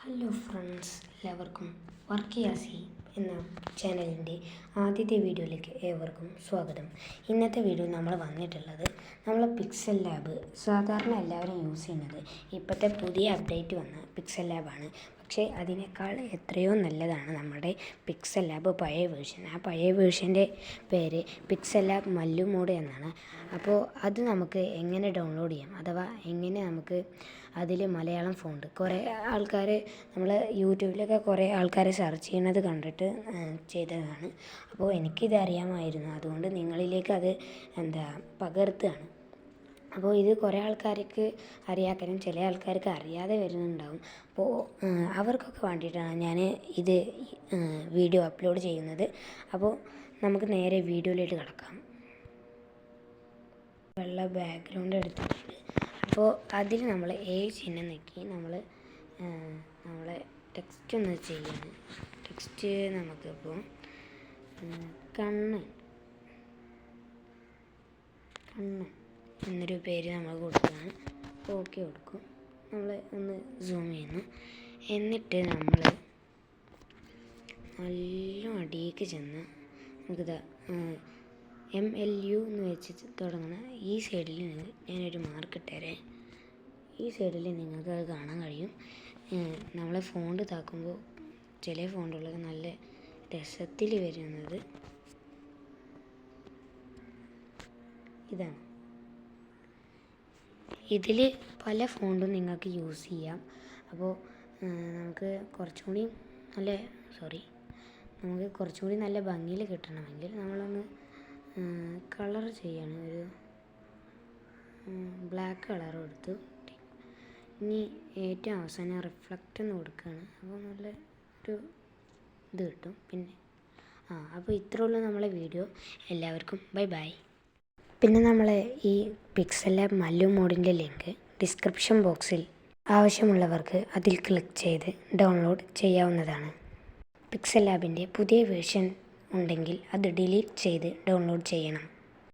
Hello friends എല്ലാവർക്കും വർക്കിയാസി എന്ന ചാനലിന്റെ ആദ്യത്തെ വീഡിയോയിലേക്ക് ഏവർക്കും സ്വാഗതം. ഇന്നത്തെ വീഡിയോ നമ്മൾ വന്നിട്ടുള്ളത് നമ്മൾ പിക്സൽ ലാബ് സാധാരണ എല്ലാവരും യൂസ് ചെയ്യുന്നത് ഇപ്പോഴത്തെ പുതിയ അപ്ഡേറ്റ് വന്ന പിക്സൽ ലാബാണ് പക്ഷേ അതിനേക്കാൾ എത്രയോ നല്ലതാണ് നമ്മുടെ പിക്സൽ ലാബ് പഴയ വേർഷൻ ആ പഴയ വേർഷന്റെ പേര് പിക്സൽ ലാബ് മല്ലുമോഡ് എന്നാണ്. അപ്പോൾ അത് നമുക്ക് എങ്ങനെ ഡൗൺലോഡ് ചെയ്യാം? അഥവാ എങ്ങനെ നമുക്ക് അതിൽ മലയാളം ഫോണ്ട് കുറേ ആൾക്കാർ നമ്മൾ യൂട്യൂബിലൊക്കെ കുറേ ആൾക്കാർ സെർച്ച് ചെയ്യുന്നത് കണ്ടിട്ട് ചെയ്തതാണ്. അപ്പോൾ എനിക്കിത് അറിയാമായിരുന്നു അതുകൊണ്ട് നിങ്ങളിലേക്ക് അത് എന്താ പകർത്തുകയാണ്. അപ്പോൾ ഇത് കുറേ ആൾക്കാർക്ക് അറിയാക്കാനും ചില ആൾക്കാർക്ക് അറിയാതെ വരുന്നുണ്ടാവും. അപ്പോൾ അവർക്കൊക്കെ വേണ്ടിയിട്ടാണ് ഞാൻ ഇത് വീഡിയോ അപ്ലോഡ് ചെയ്യുന്നത്. അപ്പോൾ നമുക്ക് നേരെ വീഡിയോയിലേക്ക് കിടക്കാം. വെള്ള ബാക്ക്ഗ്രൗണ്ട് എടുത്തിട്ടുണ്ട്. അപ്പോൾ അതിൽ നമ്മൾ ഏ ചിഹ്നം നോക്കി നമ്മൾ നമ്മളെ ടെക്സ്റ്റ് ഒന്ന് ചെയ്യാണ്. ടെക്സ്റ്റ് നമുക്കിപ്പോൾ കണ്ണ്. കണ്ണ്. എന്നൊരു പേര് നമ്മൾ കൊടുക്കുകയാണ്. ഓക്കെ കൊടുക്കും. നമ്മൾ ഒന്ന് സൂം ചെയ്യുന്നു. എന്നിട്ട് നമ്മൾ നല്ല അടിയിലേക്ക് ചെന്ന് നമുക്കിതാ എം എൽ യു എന്ന് വെച്ച് തുടങ്ങുന്ന ഈ സൈഡിൽ നിങ്ങൾ ഞാനൊരു മാർക്ക് ഇട്ടേരെ. ഈ സൈഡിൽ നിങ്ങൾക്ക് അത് കാണാൻ കഴിയും. നമ്മളെ ഫോണ്ട് താക്കുമ്പോൾ ചില ഫോണ്ടുകളൊക്കെ നല്ല രസത്തിൽ വരുന്നത് ഇതാണ്. ഇതിൽ പല ഫോണ്ടും നിങ്ങൾക്ക് യൂസ് ചെയ്യാം. അപ്പോൾ നമുക്ക് കുറച്ചും കൂടി നല്ല സോറി നമുക്ക് കുറച്ചും കൂടി നല്ല ഭംഗിയിൽ കിട്ടണമെങ്കിൽ നമ്മളൊന്ന് കളർ ചെയ്യാണ്. ഒരു ബ്ലാക്ക് കളർ കൊടുത്തു ഇനി ഏറ്റവും അവസാനം റിഫ്ലക്റ്റ് ഒന്ന് കൊടുക്കുകയാണ്. അപ്പോൾ നല്ല ഒരു ഇത് കിട്ടും. പിന്നെ ആ അപ്പോൾ ഇത്രയുള്ള നമ്മളെ വീഡിയോ. എല്ലാവർക്കും ബൈ ബൈ പിന്നെ നമ്മൾ ഈ പിക്സൽ മല്ലു മോഡിന്റെ ലിങ്ക് ഡിസ്ക്രിപ്ഷൻ ബോക്സിൽ ആവശ്യമുള്ളവർക്ക് അതിൽ ക്ലിക്ക് ചെയ്ത് ഡൗൺലോഡ് ചെയ്യാവുന്നതാണ്. പിക്സൽ ലാബിന്റെ പുതിയ വേർഷൻ ഉണ്ടെങ്കിൽ അത് ഡിലീറ്റ് ചെയ്ത് ഡൗൺലോഡ് ചെയ്യണം.